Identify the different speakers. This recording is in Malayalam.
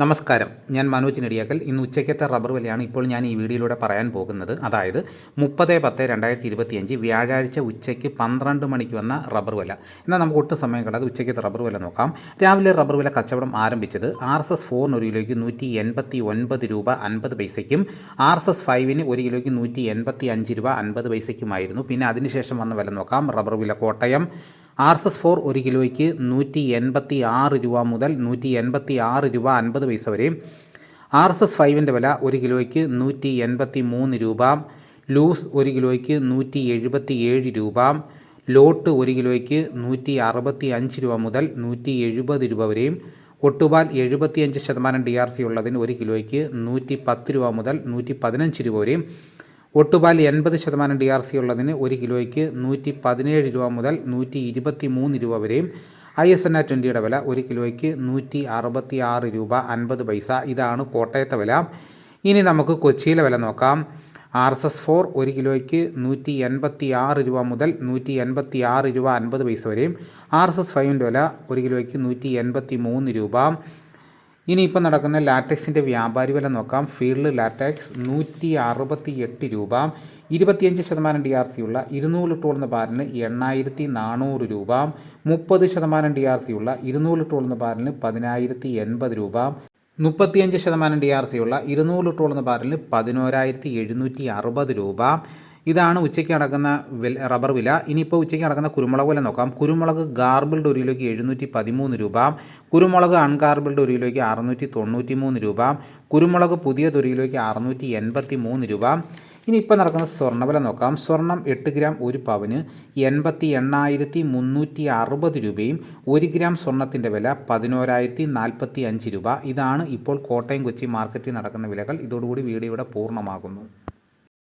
Speaker 1: നമസ്കാരം. ഞാൻ മനോജ് നെടിയാക്കൽ. ഇന്ന് ഉച്ചയ്ക്കത്തെ റബ്ബർ വിലയാണ് ഇപ്പോൾ ഞാൻ ഈ വീഡിയോയിലൂടെ പറയാൻ പോകുന്നത്. അതായത് മുപ്പത് പത്ത് രണ്ടായിരത്തി ഇരുപത്തിയഞ്ച് വ്യാഴാഴ്ച ഉച്ചയ്ക്ക് പന്ത്രണ്ട് മണിക്ക് വന്ന റബ്ബർ വില. എന്നാൽ നമുക്ക് ഒട്ടും സമയം കളയാതെ ഉച്ചയ്ക്കത്തെ റബ്ബർ വില നോക്കാം. രാവിലെ റബ്ബർ വില കച്ചവടം ആരംഭിച്ചത് ആർ എസ് എസ് ഫോറിന് ഒരു കിലോയ്ക്ക് നൂറ്റി എൺപത്തി ഒൻപത് രൂപ അൻപത് പൈസയ്ക്കും ആർ എസ് എസ് ഫൈവിന് ഒരു കിലോയ്ക്ക് നൂറ്റി എൺപത്തി അഞ്ച് രൂപ അൻപത് പൈസയ്ക്കുമായിരുന്നു. പിന്നെ അതിനുശേഷം വന്ന വില നോക്കാം. റബ്ബർ വില Kottayam R S S four ഒരു കിലോയ്ക്ക് നൂറ്റി എൺപത്തി ആറ് രൂപ മുതൽ നൂറ്റി എൺപത്തി ആറ് രൂപ അൻപത് പൈസ വരെയും ആർ എസ് എസ് ഫൈവിന്റെ വില ഒരു കിലോയ്ക്ക് നൂറ്റി എൺപത്തി മൂന്ന് രൂപ. ലൂസ് ഒരു കിലോയ്ക്ക് നൂറ്റി എഴുപത്തി ഏഴ് രൂപ. ലോട്ട് ഒരു കിലോയ്ക്ക് നൂറ്റി അറുപത്തി അഞ്ച് രൂപ മുതൽ നൂറ്റി എഴുപത് രൂപ വരെയും ഒട്ടുപാൽ എഴുപത്തിയഞ്ച് ശതമാനം ഡി ആർ സി ഉള്ളതിന് ഒരു കിലോയ്ക്ക് നൂറ്റി പത്ത് രൂപ മുതൽ നൂറ്റി പതിനഞ്ച് രൂപ വരെയും ഒട്ടുപാൽ എൺപത് ശതമാനം ഡി ആർ സി ഉള്ളതിന് ഒരു കിലോയ്ക്ക് നൂറ്റി പതിനേഴ് രൂപ മുതൽ നൂറ്റി ഇരുപത്തി മൂന്ന് രൂപ വരെയും ഐ എസ് എൻ ആ ട്വന്റിയുടെ വില ഒരു കിലോയ്ക്ക് നൂറ്റി അറുപത്തി ആറ് രൂപ അൻപത് പൈസ. ഇതാണ് കോട്ടയത്തെ വില. ഇനി നമുക്ക് കൊച്ചിയിലെ വില നോക്കാം. ആർ എസ് എസ് ഫോർ ഒരു കിലോയ്ക്ക് നൂറ്റി എൺപത്തി ആറ് രൂപ മുതൽ നൂറ്റി എൺപത്തി ആറ് രൂപ അൻപത് പൈസ വരെയും. ആർ എസ് എസ് ഫൈവിന്റെ വില ഒരു കിലോയ്ക്ക് നൂറ്റി എൺപത്തി മൂന്ന് രൂപ. ഇനിയിപ്പോൾ നടക്കുന്ന ലാറ്റക്സിന്റെ വ്യാപാരി വില നോക്കാം. ഫീൽഡ് ലാറ്റക്സ് നൂറ്റി അറുപത്തി എട്ട് രൂപ. ഇരുപത്തിയഞ്ച് ശതമാനം ഡി ആർ സി ഉള്ള ഇരുന്നൂറ് ലിറ്റർ ബാരലിന് എണ്ണായിരത്തി നാനൂറ് രൂപ. മുപ്പത് ശതമാനം ഡി ആർ സി ഉള്ള ഇരുന്നൂറ് ലിറ്റർ ബാരലിന് പതിനായിരത്തി എൺപത് രൂപ. മുപ്പത്തിയഞ്ച് ശതമാനം ഡി ആർ സി ഉള്ള ഇരുന്നൂറ് ലിറ്റർ ബാരലിന് പതിനോരായിരത്തി എഴുന്നൂറ്റി അറുപത് രൂപ. ഇതാണ് ഉച്ചയ്ക്ക് നടക്കുന്ന വില റബ്ബർ വില. ഇനിയിപ്പോൾ ഉച്ചയ്ക്ക് നടക്കുന്ന കുരുമുളക് വില നോക്കാം. കുരുമുളക് ഗാർബിൾഡ് ഒരു കിലോയ്ക്ക് എഴുന്നൂറ്റി പതിമൂന്ന് രൂപ. കുരുമുളക് അൺഗാർബിൾഡ് ഒരു കിലോയ്ക്ക് അറുന്നൂറ്റി തൊണ്ണൂറ്റി മൂന്ന് രൂപ. കുരുമുളക് പുതിയ ഒരു കിലോയ്ക്ക് അറുന്നൂറ്റി എൺപത്തി മൂന്ന് രൂപ. ഇനി ഇപ്പോൾ നടക്കുന്ന സ്വർണവില നോക്കാം. സ്വർണം എട്ട് ഗ്രാം ഒരു പവന് എൺപത്തി എണ്ണായിരത്തി മുന്നൂറ്റി അറുപത് രൂപയും ഒരു ഗ്രാം സ്വർണത്തിന്റെ വില പതിനോരായിരത്തി നാൽപ്പത്തി അഞ്ച് രൂപ. ഇതാണ് ഇപ്പോൾ കോട്ടയം കൊച്ചി മാർക്കറ്റിൽ നടക്കുന്ന വിലകൾ. ഇതോടുകൂടി വീഡിയോ ഇവിടെ പൂർണമാകുന്നു.